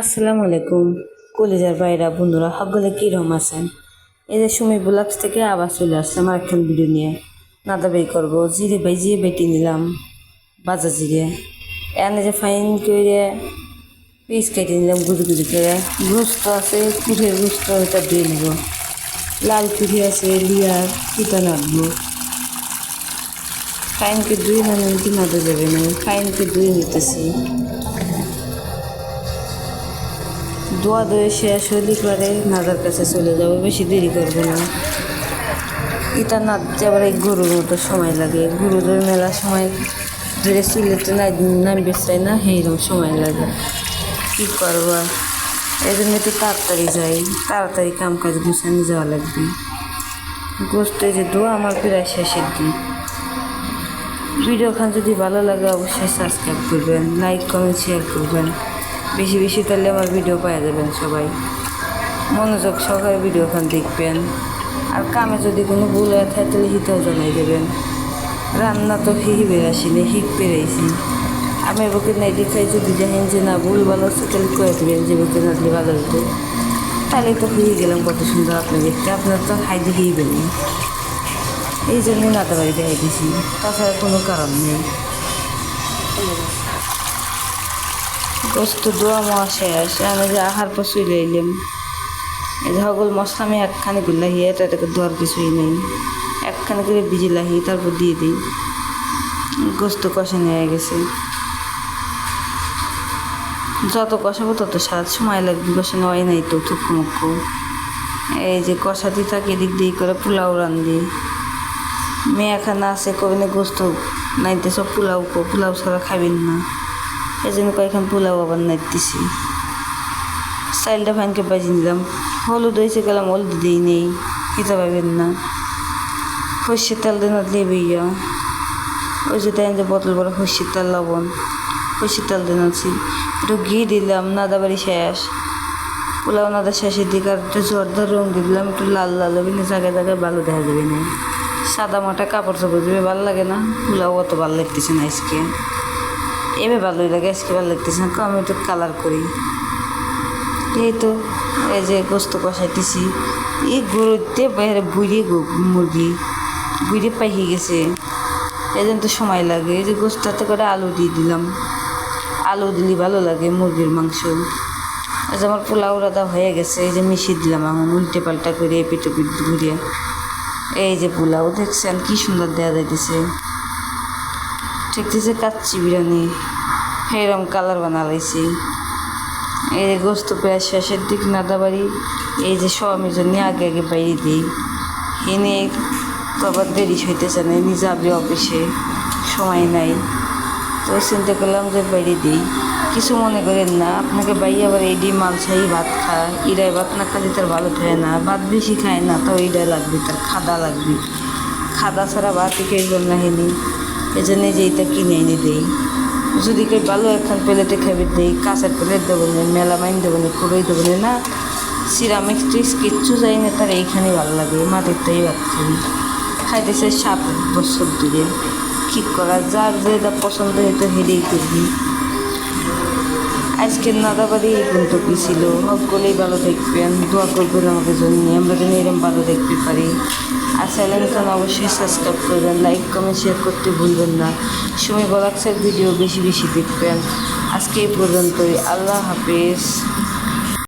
আসসালামু আলাইকুম। কলেজের বাইরা বন্ধুরা, সকলে কীরকম আছেন? এই যে সুমি ব্লগস থেকে আবার চলে আসলাম আরেকখান ভিডিও নিয়ে। নাদা বেই করব, জিরে বাই জিরে বেটে নিলাম, বাজা জিরে। এনে যে ফাইন করে পিস কেটে নিলাম গুড়ি গুড়ি করে। গুস্ত আছে কুঠের গুস্ত এটা দিয়ে নেব। লাল কুঠি আছে লিয়ার কুটা নাড়বো ফাইনকে দুই না নিতে নাদা যাবে না ফাইনকে দুই নিতেছি। দোয়া দয়ে শেষ হলে পরে নাদার কাছে চলে যাব, বেশি দেরি করব না। এটা নাচতে আবার এই গরুর মতো সময় লাগে। গরুদের মেলা সময় ধরে চুলেতে নামবে চাই না, সেইরকম সময় লাগে। কী করব? এই জন্য একটু তাড়াতাড়ি যাই। তাড়াতাড়ি কাম কাজ গুছানি যাওয়া লাগবে। গোস্ত যে দোয়া আমার প্রায় শেষের দিক ভিডিওখান যদি ভালো লাগে অবশ্যই সাবস্ক্রাইব করবেন লাইক কমেন্ট শেয়ার করবেন। বেশি বেশি তাহলে আমার ভিডিও পাওয়া যাবেন সবাই। মনোযোগ সহকারে ভিডিওখান দেখবেন। আর কামে যদি কোনো ভুল হয়ে থাকে, তাহলে হিতেও জানাই দেবেন। রান্না তো হিহি বেরাসিনি হিক পেরাইছি আমি বুকে নাই দেখাই যদি দেখেন যে না ভুল ভালো হচ্ছে তাহলে করে দেবেন যে বুকে না ভালো হতো তাহলে তো হয়ে গেলাম, কত সুন্দর আপনি দেখতে। আপনার তো হাই দেখিয়ে বেরিয়ে এই জন্যই নাতা বাড়ি দেখাই দিছি। তাছাড়া কোনো কারণ নেই। গোস্ত দোয়া মোয়া শেষ। আমি যে আহার পর চলে এলাম এই যে সকল মশলা আমি একখানে গুলাহি, এটা এটাকে দেওয়ার কিছুই নেই। একখানে করে ভিজে লাহি তারপর দিয়ে দিই। গোস্ত কষা নিয়ে গেছে। যত কষাবো তত সাত সময় লাগবে কষানো হয় নাই তো থুকু মুখু এই যে কষাতে থাকে এদিক দিয়ে করে পোলাও রান্ধি। মেয়ে এখানে আছে কবিনে গোস্ত নাইতে সব পোলাও পোলাও ছাড়া খাবেন না। এই জন্য কয়েকখান পোলাও আবার নাইতেছি। চাইলটা ফাইনকে বাজি নিলাম। হলুদ হয়েছে গেলাম হলুদ দিই নেই খেতে পাবেন না। সর্ষের তেল দিয়ে না দিলে বইয়া। ওই যে দেন যে বোতল বড় সর্ষের তেল, লবণ। সর্ষের তেল দিয়ে নাচ্ছি একটু ঘি দিলাম, নাদা বাড়ি শেষ। পোলাও নাদা শেষের দিকে আর একটু জর্দার রং দিয়ে দিলাম, একটু লাল লাল হবে, না জায়গায় জায়গায় ভালো দেখা যাবে না। সাদা মাটা কাপড় চাপড় দেবে, ভালো লাগে না। পোলাও অত ভালো লাগতেছে না আজকে। এবার ভালোই লাগে, আজকে ভালো লাগতেছে না। আমি একটু কালার করি। এই তো, এই যে গোস্ত কষাইতেছি। এই গরুতে বাইরে বুড়ি মুরগি। বুড়ি পাইয়ে গেছে। এই জন্য তো সময় লাগে। এই যে গোস্তাতে করে আলু দিয়ে দিলাম। আলু দিলে ভালো লাগে মুরগির মাংস। এই যে আমার পোলাও রাদা হয়ে গেছে। এই যে মিশিয়ে দিলাম এখন উল্টে পাল্টা করে পেটে পিট ঘুরিয়ে। এই যে পোলাও, দেখছেন কি সুন্দর দেওয়া যাইতেছে। ঠিকতেছে কাচ্চি বিরিয়ানি। এরম কালার বানা বানালাইছি। এই যে গোস্ত প্রায় শেষের দিক নাদাবাড়ি এই যে স্বামীর জন্য আগে আগে বাইরে দিই। এনে তো আবার দেরি হইতেছে না এনে যাবে অফিসে সময় নাই। তো চিন্তা করলাম যে বাইরে দিই। কিছু মনে করেন না, আপনাকে বাই আবার এই ডিম মাল ছাই, ভাত খায়। ইরাই ভাত না খালি তার ভালো খায় না। ভাত বেশি খায় না তাও ইডাই লাগবে, তার খাদা লাগবে। খাদা ছাড়া ভাতই খেয়ে জন্য হেনি এই জন্য যে এটা কিনে এনে দেই। যদি কেউ ভালো একখান প্লেটে খাবে দেই, কাঁচের প্লেট দেবো না মেলামাইন দেবো না, কুড়োই দেবো না সিরামিক ট্রিক্স কিচ্ছু যাই না, তার এইখানে ভালো লাগে মাটিরটাই খাবি খাইতেছে সাত বছর ধরে। ঠিক করা যার যেটা পছন্দ হয়তো হেরেই করবি। আজকের নাদাবাদি এই পর্যন্ত ছিল? সকলেই ভালো দেখবেন, দোয়া করবেন আমাদের জন্য, আমরা যেন এরকম ভালো দেখতে পারি। আর চ্যানেলখান অবশ্যই সাবস্ক্রাইব করবেন লাইক কমেন্ট শেয়ার করতে ভুলবেন না। সময় বলাক্সের ভিডিও বেশি বেশি দেখবেন। আজকে এই পর্যন্তই, আল্লাহ হাফিজ।